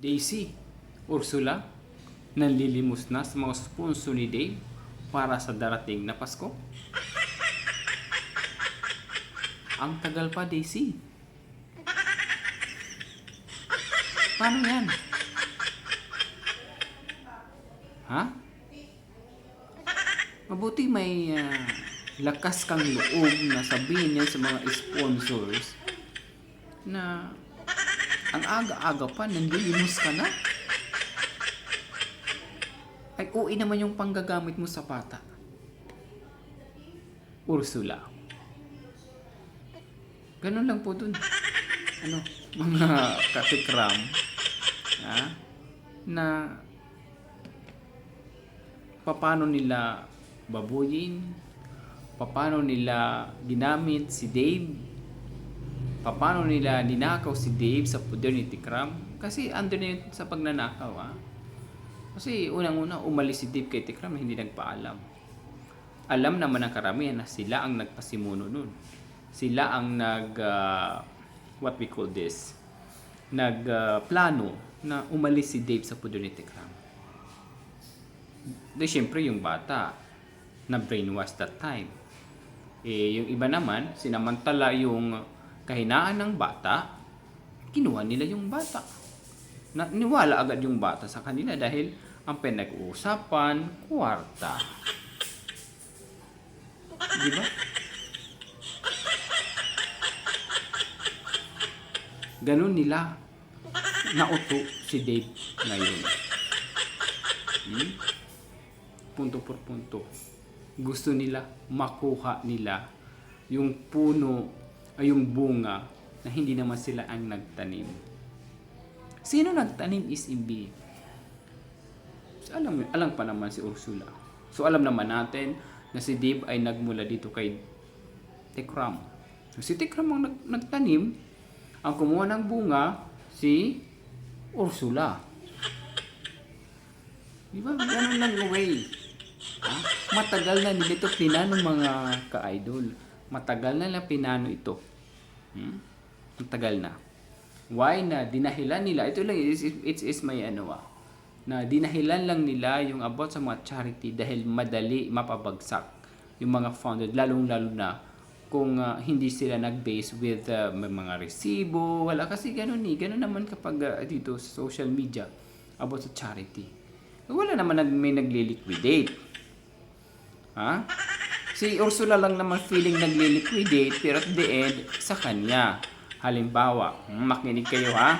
Daisy, Ursula, nanlilimos na sa mga sponsor ni Dave para sa darating na Pasko? Ang tagal pa, Daisy. Paano yan? Ha? Mabuti may ah, lakas kang loob na sabihin yan sa mga sponsors na ang aga-aga pa, nanlilimos ka na? Ay, uwi naman yung panggagamit mo sa bata. Ursula. Ganun lang po dun. Ano, mga katikram. Ha? Na paano nila babuyin, paano nila ginamit si Dave, paano nila ninakaw si Dave sa poder ni Tikram. Kasi under na yun sa pagnanakaw, ah. Kasi unang-una, umalis si Dave kay Tikram hindi nagpaalam. Alam naman ng karamihan na sila ang nagpasimuno nun. Sila ang nag, ah, what we call this, nagplano na umalis si Dave sa poder ni Tikram. Di syempre yung bata na brainwash that time. Eh, yung iba naman, sinamantala yung kahinaan ng bata, kinuha nila yung bata. Na, niwala agad yung bata sa kanila dahil ang pinag-uusapan, kwarta. Di ba? Ganun nila nauto si Dave ngayon. Hmm? Punto por punto. Gusto nila makuha nila yung puno ay yung bunga na hindi naman sila ang nagtanim. Sino nagtanim is imbi? So, alam, alam pa naman si Ursula. So alam naman natin na si Dave ay nagmula dito kay Tekram. So, si Tekram ang nag, nagtanim, ang kumuha ng bunga, si Ursula. Di ba? Ganun lang way. Ha? Matagal na nila ito pinano mga ka-idol. Matagal na nila pinano ito. Hmm? Matagal na. Why na dinahilan nila? Ito lang, it's, it's, it's may ano ah. Na dinahilan lang nila yung about sa mga charity dahil madali mapabagsak yung mga founded. Lalong-lalo na kung ah, hindi sila nag-base with may mga resibo. Wala kasi ganun eh. Ganun naman kapag ah, dito sa social media about sa charity. Wala naman nag, may nagli-liquidate. Ha? Si Ursula lang naman feeling nagli-liquidate pero at the end, sa kanya. Halimbawa, hmm, makinig kayo ha.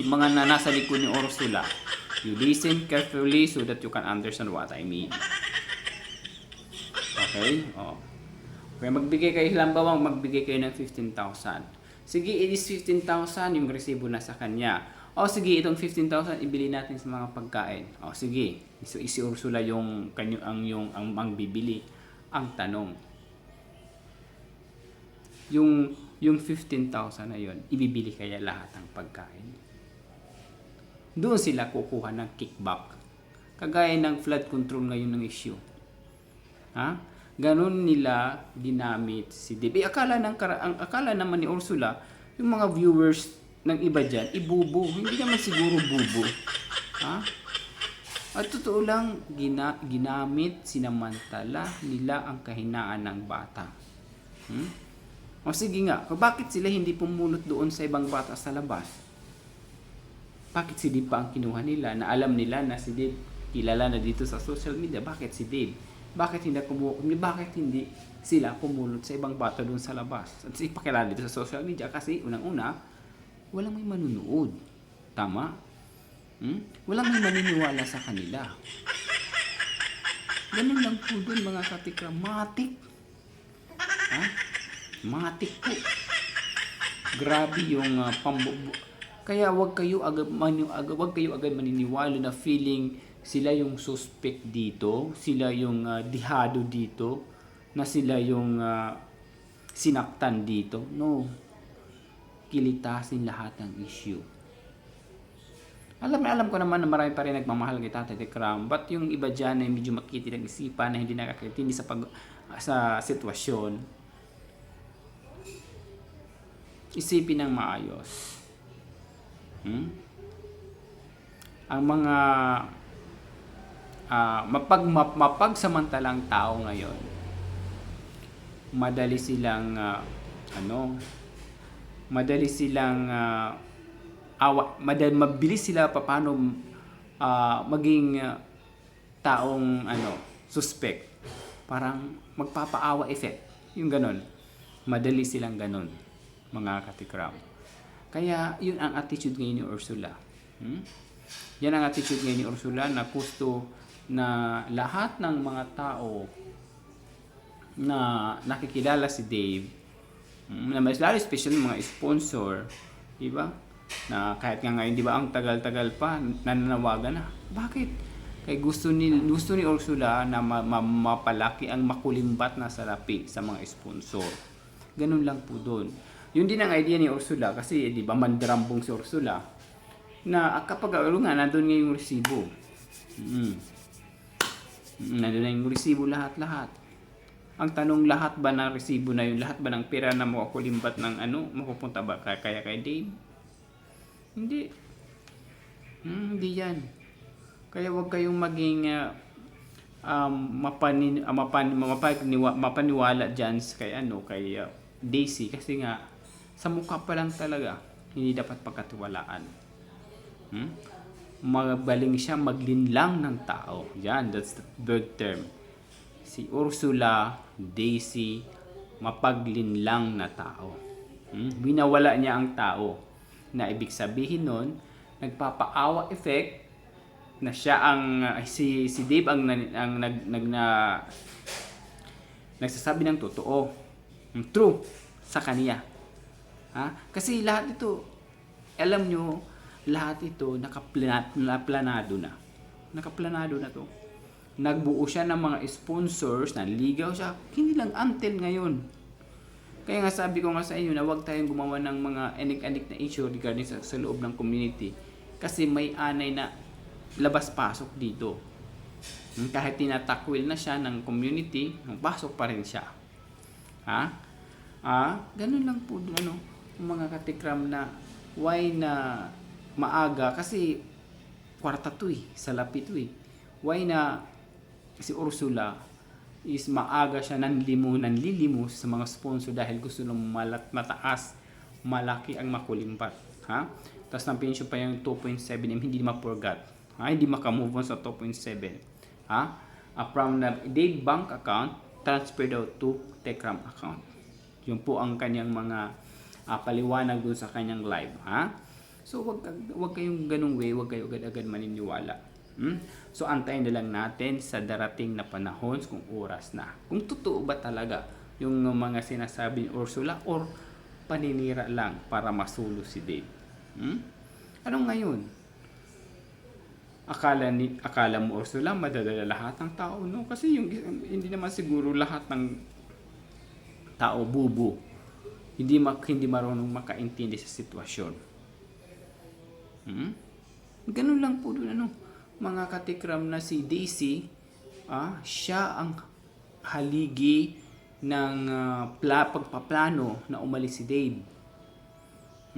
Yung mga na nasa likod ni Ursula, you listen carefully so that you can understand what I mean. Okay? Oh. Kaya magbigay kayo, halimbawa magbigay kayo ng 15,000. Sige, it is 15,000 yung resibo na sa kanya. O sige, itong 15,000 ibili natin sa mga pagkain. O sige, so isi Ursula yung kanyo ang yung ang, ang bibili. Ang tanong, yung yung 15,000 na yon, ibibili kaya lahat ng pagkain? Doon sila kukuha ng kickback. Kagaya ng flood control ngayon ng issue. Ha? Ganon nila ginamit si Dave. Eh, akala ng ang akala naman ni Ursula, yung mga viewers ng iba diyan, ibubo. Hindi naman siguro bubo. Ha? At totoo lang, gina, ginamit, sinamantala nila ang kahinaan ng bata. Hmm? O sige nga, bakit sila hindi pumunot doon sa ibang bata sa labas? Bakit si Dave pa ang kinuha nila na alam nila na si Dave kilala na dito sa social media? Bakit si Dave? Bakit hindi kumu bakit hindi sila pumunot sa ibang bata doon sa labas? At ipakilala dito sa social media kasi unang-una, walang may manunood. Tama? Hmm? Walang may maniniwala sa kanila. Ganun lang po doon mga katikra. Matik. Ha? Matik po. Grabe yung uh, pambubu. Kaya wag kayo agad mani, agad, wag kayo agad maniniwala na feeling sila yung suspect dito, sila yung uh, dihado dito, na sila yung uh, sinaktan dito. No. Kilitasin lahat ng issue. Alam alam ko naman na marami pa rin nagmamahal kay Tatay Tekram, but yung iba dyan na medyo makiti ng isipan na hindi nakakitindi sa pag sa sitwasyon, isipin ng maayos. Hmm? ang mga ah, mapag map- mapagsamantalang tao ngayon madali silang ah, ano madali silang ah, awa madali mabilis sila paano ah, maging ah, taong ano suspect. Parang magpapaawa effect. Yung ganon madali silang ganon mga katikram. Kaya yun ang attitude ngayon ni Ursula. Hmm? yan ang attitude ngayon ni Ursula na gusto na lahat ng mga tao na nakikilala si Dave mm, na mas lalo special mga sponsor di ba na kahit nga ngayon di ba ang tagal-tagal pa nananawagan na. Bakit? Kay gusto ni gusto ni Ursula na ma- ma- mapalaki ang makulimbat na salapi sa mga sponsor. Ganun lang po doon. Yun din ang idea ni Ursula kasi di ba mandrambong si Ursula na ah, kapag ano nga nandun nga yung resibo. Mm. Mm, Nandun na yung resibo lahat-lahat. Ang tanong lahat ba ng resibo na yun, lahat ba ng pera na makukulimbat ng ano, mapupunta ba kaya, kaya kay Dave? Hindi. Hmm, hindi yan. Kaya wag kayong maging ah, um, mapanin, uh, mapan, mapaniwa, mapaniwala dyan kay ano, kay ah, Daisy kasi nga sa mukha pa lang talaga hindi dapat pagkatiwalaan. Hmm? Magaling siya maglinlang ng tao. Yan, that's the third term si Ursula Daisy mapaglinlang na tao. Hmm? Binawala niya ang tao. Na ibig sabihin nun, nagpapaawa effect na siya ang ay, si si Dave ang ang nag, nag na nagsasabi ng totoo. True sa kaniya. Ha? Kasi lahat ito alam nyo, lahat ito nakaplanado na. Nakaplanado na to nagbuo siya ng mga sponsors, nanligaw siya, hindi lang until ngayon. Kaya nga sabi ko nga sa inyo na huwag tayong gumawa ng mga enik-anik na issue regarding sa, sa loob ng community. Kasi may anay na labas-pasok dito. Hmm, Kahit tinatakwil na siya ng community, pasok pa rin siya. Ha? Ah, ganun lang po ano, mga katikram na why na maaga kasi kwarta to eh, salapi to eh. Why na si Ursula is maaga siya nanlimu, nanlilimos sa mga sponsor dahil gusto ng malat, mataas, malaki ang makulimbat. Ha? Tapos ng pension pa yung 2.7 M, hindi ma-forgot. Ha? Hindi makamove on sa 2.7. Ha? Uh, from the Dave Bank account, transfer daw to Techram account. Yun po ang kanyang mga uh, paliwanag dun sa kanyang live. Ha? So, wag, wag kayong ganung way, wag kayo agad-agad maniniwala. Hmm? So, antayin na lang natin sa darating na panahon kung oras na. Kung totoo ba talaga yung mga sinasabi ni Ursula or paninira lang para masulo si Dave. Hmm? Ano ngayon? Akala ni akala mo Ursula madadala lahat ng tao no kasi yung hindi naman siguro lahat ng tao bubo. Hindi mak hindi marunong makaintindi sa sitwasyon. Hmm? Ganun lang po doon ano mga katikram na si Daisy, ah, siya ang haligi ng pla, pagpaplano na umalis si Dave.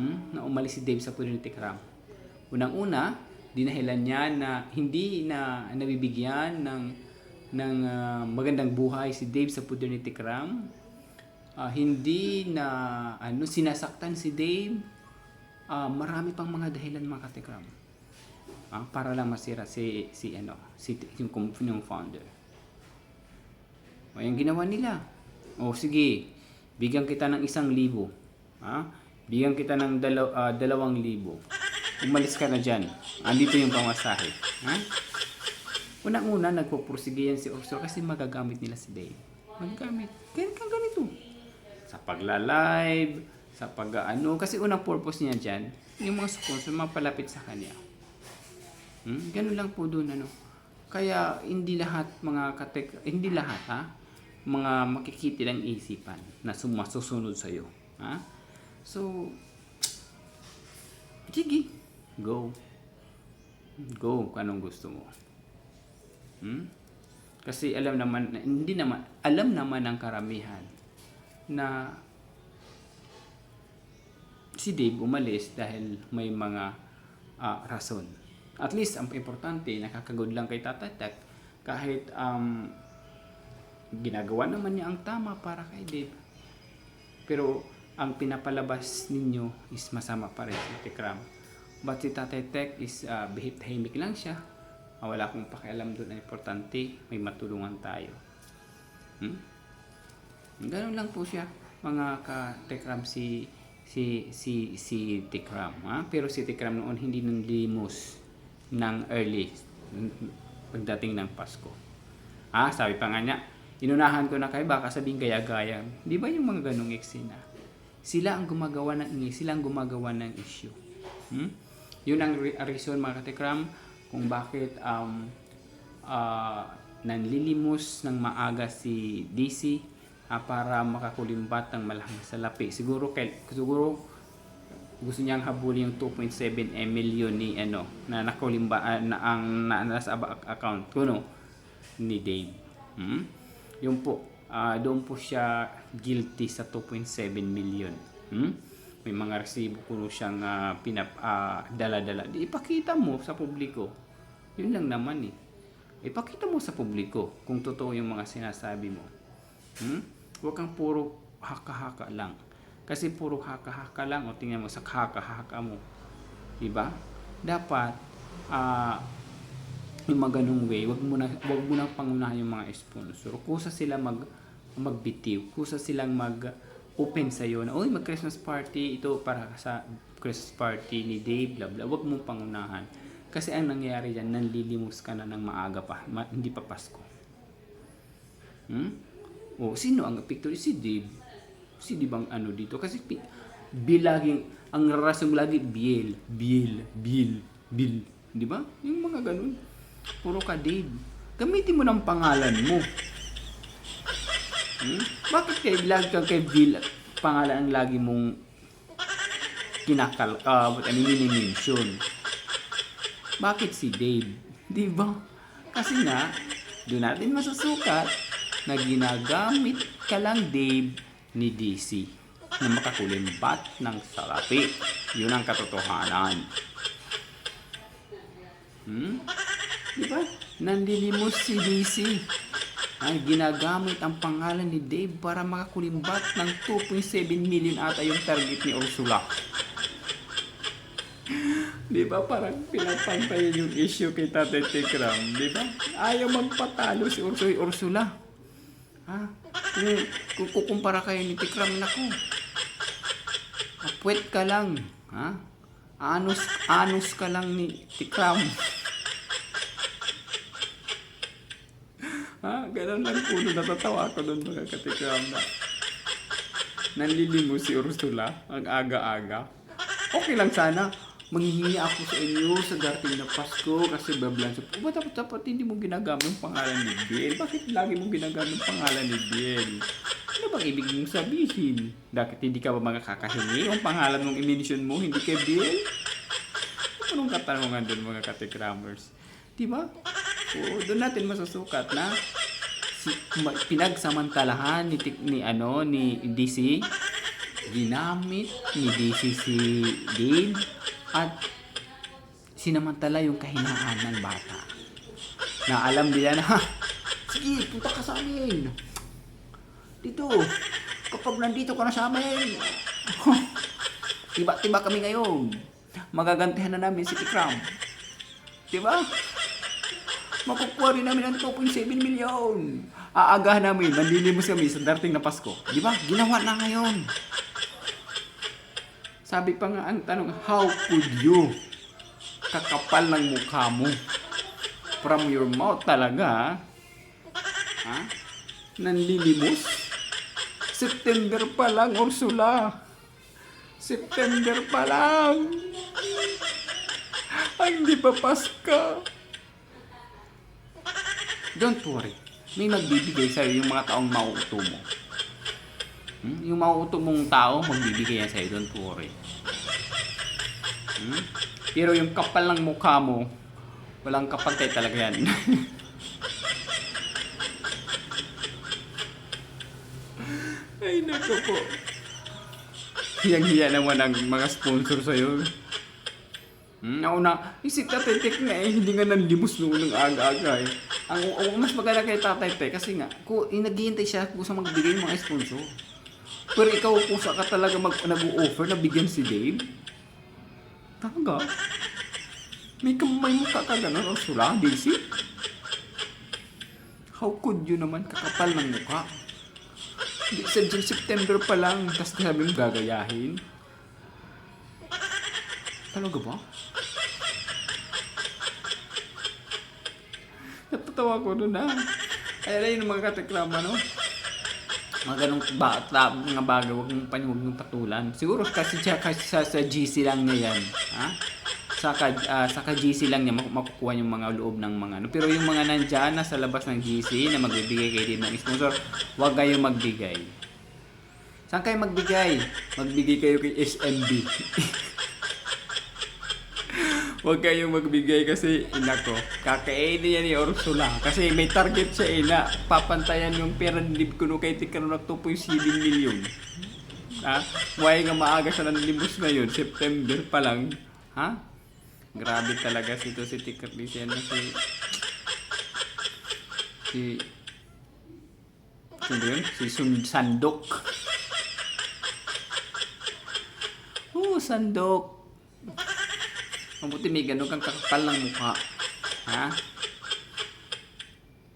Hmm? Na umalis si Dave sa Pudong Tikram. Unang-una, dinahilan niya na hindi na nabibigyan ng ng ah, magandang buhay si Dave sa Pudong Tikram. Ah, hindi na ano sinasaktan si Dave. Ah, marami pang mga dahilan mga katikram ah, para lang masira si si ano si yung, yung founder. O yung ginawa nila. O sige, bigyan kita ng isang libo. Ha? Bigyan kita ng dalaw, ah, dalawang libo. Umalis ka na dyan. Andito yung pamasahe. Ha? Unang-una, nagpupursige yan si Ursula kasi magagamit nila si Dave. Magagamit. Kaya kang ganito. Sa pagla-live, sa pag-ano. Kasi unang purpose niya dyan, yung mga sponsor mapalapit sa kanya. Hmm? Ganun lang po doon ano. Kaya hindi lahat mga katek hindi lahat ha mga makikiti ng isipan na sumasusunod sa iyo. Ha? So sige, go. Go kung anong gusto mo. Hmm? Kasi alam naman hindi naman alam naman ng karamihan na si Dave umalis dahil may mga ah, rason. At least, ang importante, nakakagod lang kay Tata Tek. Kahit um, ginagawa naman niya ang tama para kay Dave. Pero ang pinapalabas ninyo is masama pa rin si Tikram. But si Tatay Tek is uh, behit tahimik lang siya. Ah, wala akong pakialam doon. Ang importante, may matulungan tayo. Hmm? Ganun lang po siya, mga ka-Tekram si si si si Tikram, ha? Pero si Tikram noon hindi nanlimos ng early pagdating ng Pasko. Ah, sabi pa nga niya, inunahan ko na kayo, baka sabihin gaya-gaya. Di ba yung mga ganong eksena? Sila ang gumagawa ng sila ang gumagawa ng issue. Hmm? Yun ang re- reason mga katekram kung bakit um, ah, nanlilimos ng maaga si DC ah, para makakulimbat ng malaking salapi. Siguro, kay, siguro gusto niyang habulin yung 2.7 million ni ano na nakulimba ah, na ang na, nasa account kuno ni Dave. Hmm? Yung po ah, doon po siya guilty sa 2.7 million. Hmm? May mga resibo kuno siyang ah, pinap ah, dala-dala. Di ipakita mo sa publiko. Yun lang naman eh. Ipakita mo sa publiko kung totoo yung mga sinasabi mo. Hmm? Huwag kang puro haka-haka lang. Kasi puro haka-haka lang o tingnan mo sa haka-haka mo. Diba? Dapat ah yung mga ganung way, wag mo na wag mo na pangunahan yung mga sponsor. Kusa sila mag magbitiw, kusa silang mag open sa iyo na, oy, mag Christmas party ito para sa Christmas party ni Dave, bla bla. Wag mong pangunahan. Kasi ang nangyayari diyan, nanlilimos ka na ng maaga pa, ma- hindi pa Pasko. Hmm? O, sino ang picture? Si Dave. Si Dave ang ano dito. Kasi pi- bilaging, ang rasong lagi, Biel, Biel, Biel, Biel. Di ba? Yung mga ganun. Puro ka Dave. Gamitin mo ng pangalan mo. Hmm? Bakit kay lagi kang kay Bill pangalan ang lagi mong kinakal, uh, I mean, mini-mention? Bakit si Dave? Di ba? Kasi nga, doon natin masusukat na ginagamit ka lang Dave ni DC na makakulimbat ng salapi. Yun ang katotohanan. Hmm? Di ba? Nanlilimos si DC. Ay, ginagamit ang pangalan ni Dave para makakulimbat ng 2.7 million ata yung target ni Ursula. Di ba? Parang pinapantayan yung issue kay Tatay Tikram. Di ba? Ayaw magpatalo si Ursula. Ursula. Ha? Kung, kung kukumpara kayo ni Tikram, nako. Apwet ka lang. Ha? Anos, anos ka lang ni Tikram. Ha? Ganun lang po doon. Natatawa ako doon mga katikram na. Nanlilimo si Ursula ang aga-aga. Okay lang sana. Manghihingi ako sa inyo sa darating na Pasko kasi bablan sa po. Ba't dapat, dapat hindi mo ginagamit yung pangalan ni Biel? Bakit lagi mo ginagamit yung pangalan ni Biel? Ano bang ibig mong sabihin? Bakit hindi ka ba makakahingi? Yung pangalan mong i-mention mo, hindi kay Biel? Anong katanungan doon mga katikramers? Di ba? Oo, doon natin masusukat na si, ma- pinagsamantalahan ni, ni ano ni DC ginamit ni DC si Dave at sinamantala yung kahinaan ng bata na alam nila na "Ha, sige punta ka sa amin dito kapag nandito ka na sa amin tiba-tiba kami ngayon magagantihan na namin si Tikram diba makukuha rin namin ang 2.7 million. Aagahan namin, nanlilimos kami sa darating na Pasko. Di ba? Ginawa na ngayon. Sabi pa nga ang tanong, how could you? Kakapal ng mukha mo. From your mouth talaga, ha? Nanlilimos? September pa lang, Ursula. September pa lang. Ay, hindi pa Pasko. Don't worry. May magbibigay sa'yo yung mga taong mauuto mo. Hmm? Yung mauuto mong tao, magbibigay yan sa'yo. Don't worry. Hmm? Pero yung kapal ng mukha mo, walang kapantay talaga yan. Ay, naku po. Hiyang-hiya naman ang mga sponsor sa'yo. Hmm, nauna, isip tatay Tek na eh, hindi nga nanlimos noon ng aga-aga eh. Ang, ang mas maganda kay tatay Tek kasi nga, kung eh, naghihintay siya kung sa magbigay ng mga sponsor. Pero ikaw kung sa ka talaga mag, nag-o-offer na bigyan si Dave, talaga, may kamay mo ka ka ganun, o sula, Daisy? How could you naman kakapal ng mukha? Sa September pa lang, tapos sabi mo gagayahin. Talaga ba? Natatawa ko doon ah. Ay, ay, yung mga katikrama, no? Mga ganong bata, mga bagay, huwag mong pan, huwag mong patulan. Siguro kasi siya kasi sa, sa GC lang niya yan. Ha? Saka, ah, saka GC lang niya mak- makukuha yung mga loob ng mga ano. Pero yung mga nandyan na sa labas ng GC na magbibigay kayo din ng sponsor, huwag kayong magbigay. Saan kayo magbigay? Magbigay kayo kay SMB. Huwag kayong magbigay kasi ina ko. Kakainin yan ni Ursula. Kasi may target siya ina. Papantayan yung pera ni Lib Kuno kay Tikano na 2.7 million. Ha? Why nga maaga siya ng limos ngayon? September pa lang. Ha? Grabe talaga si to si Tikar di siya na si si Sino yun? Si Sun Sandok. Oh, Sandok. Mabuti may ganun kang kakapal ng mukha. Ha?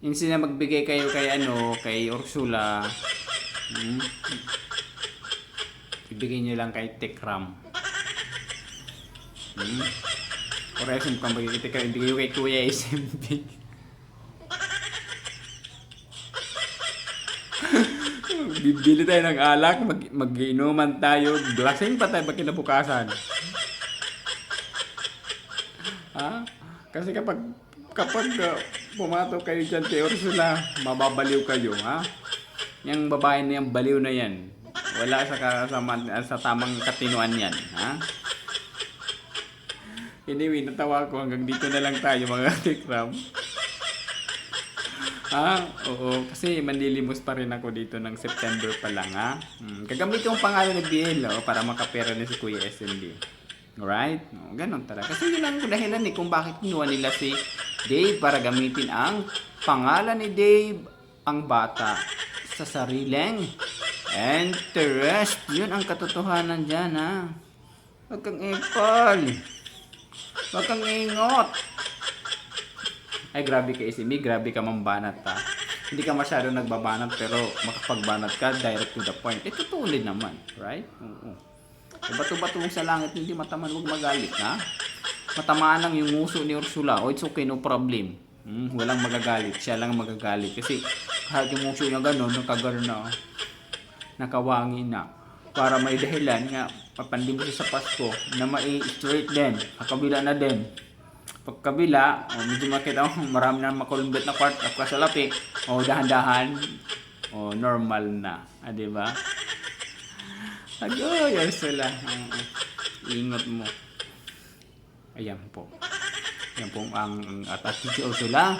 Insi na magbigay kayo kay ano, kay Ursula. Hmm? Ibigay nyo lang kay Tekram. Hmm? Or else kung bagay kay Tekram, ibigay kay Kuya SMB. Bibili tayo ng alak, mag mag-inuman tayo, lasing pa tayo pag kinabukasan. Ha? Kasi kapag kapag uh, pumatok kayo dyan kay Ursula, mababaliw kayo, ha? Yung babae na yung baliw na yan. Wala sa, kasama, sa tamang katinuan yan, ha? Anyway, natawa ko hanggang dito na lang tayo mga tikram. Ha? Oo, kasi manlilimos pa rin ako dito ng September pa lang, ha? Hmm, gagamit yung pangalan ni BL, oh, para makapera na si Kuya SMB. Alright? No, ganun talaga. Kasi yun ang dahilan eh kung bakit kinuha nila si Dave para gamitin ang pangalan ni Dave, ang bata, sa sariling interest. Yun ang katotohanan dyan, ha? Huwag kang ipal. Huwag kang ingot. Ay, grabe ka isimi. Grabe ka mambanat, ha? Hindi ka masyado nagbabanat pero makapagbanat ka direct to the point. Eh, totoo din naman. Right? Oo. Eh, Bato-bato sa langit, hindi mataman, huwag magalit, ha? Matamaan lang yung nguso ni Ursula. Oh, it's okay, no problem. Hmm, walang magagalit. Siya lang ang magagalit. Kasi kahit yung nguso niya gano'n, nakagano na, oh. nakawangi na. Para may dahilan nga, papandi mo siya sa Pasko na mai-straight din. Kakabila na din. Pagkabila, oh, medyo makita oh, marami na makulumbit na kwart at kasalapi. O, oh, dahan-dahan. O, oh, normal na. Ah, di ba? Agoy, Ursula. Oo. ingot mo. Ayan po. Yan po ang ang atake si Ursula.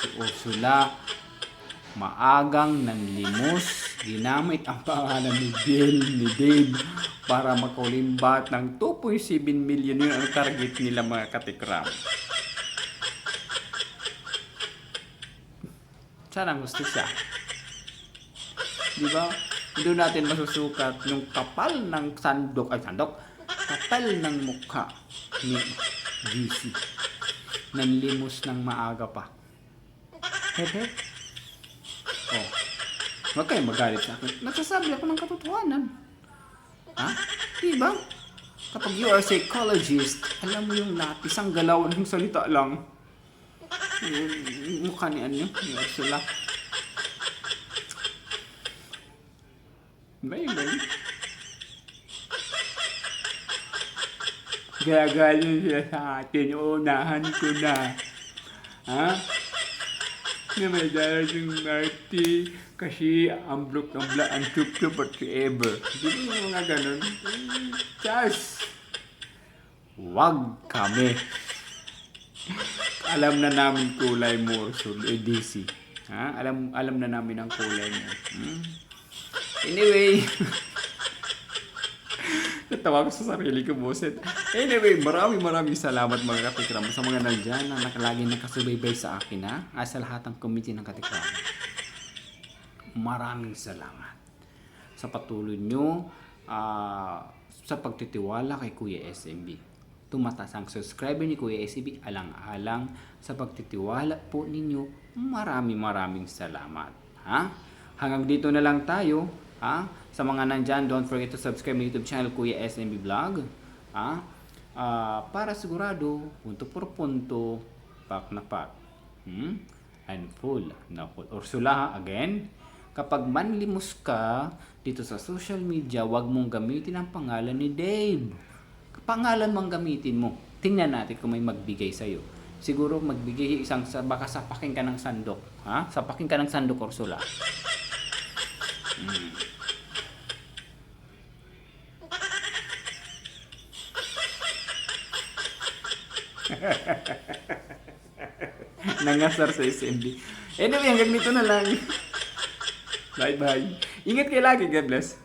Si Ursula, maagang nanlimos. Ginamit ang pangalan ni Bill, ni Dave para makulimbat ng 2.7 million yun ang target nila mga katikram. Sana gusto siya. Di ba? Doon natin masusukat yung kapal ng sandok, ay sandok, kapal ng mukha ni GC. Nanlimos ng maaga pa. Hehe. Oh. Huwag kayong magalit sa akin. Nagsasabi ako ng katotohanan. Ha? Di ba? Kapag you are a psychologist, alam mo yung lapis ang galaw ng salita lang. Yung mukha ni ano, ni Ursula. Bay. Gagaling siya sa atin. Unahan ko na. Ha? Na may darating party kasi ang blok ang bla ang chup-chup at si Ever. Di ba yung mga ganun? Chas! Wag kami. Alam na namin kulay mo, Ursul, eh, DC. Ha? Alam, alam na namin ang kulay mo. Hmm? Anyway, Tawa ko sa sarili ko, boset. Anyway, maraming maraming salamat mga katikram sa mga nandyan na nakalagi nakasubaybay sa akin ha. At sa lahat ng committee ng katikram. Maraming salamat sa patuloy nyo ah, sa pagtitiwala kay Kuya SMB. Tumataas ang subscriber ni Kuya SMB alang-alang sa pagtitiwala po ninyo. Maraming maraming salamat. Ha? Hanggang dito na lang tayo. Ha? Sa mga nandyan, don't forget to subscribe my YouTube channel Kuya SMB Vlog. Ha? Ah, para sigurado, punto por punto, pak na pak. Hmm? And full na full. Ursula, again, kapag manlimos ka dito sa social media, wag mong gamitin ang pangalan ni Dave. Pangalan mong gamitin mo. Tingnan natin kung may magbigay sa'yo. Siguro magbigay isang, sa- baka sapakin ka ng sandok. Ha? Sapakin ka ng sandok, Ursula. Nangasar sa SMB. Anyway, hanggang dito na lang. Bye-bye. Ingat kayo lagi. God bless.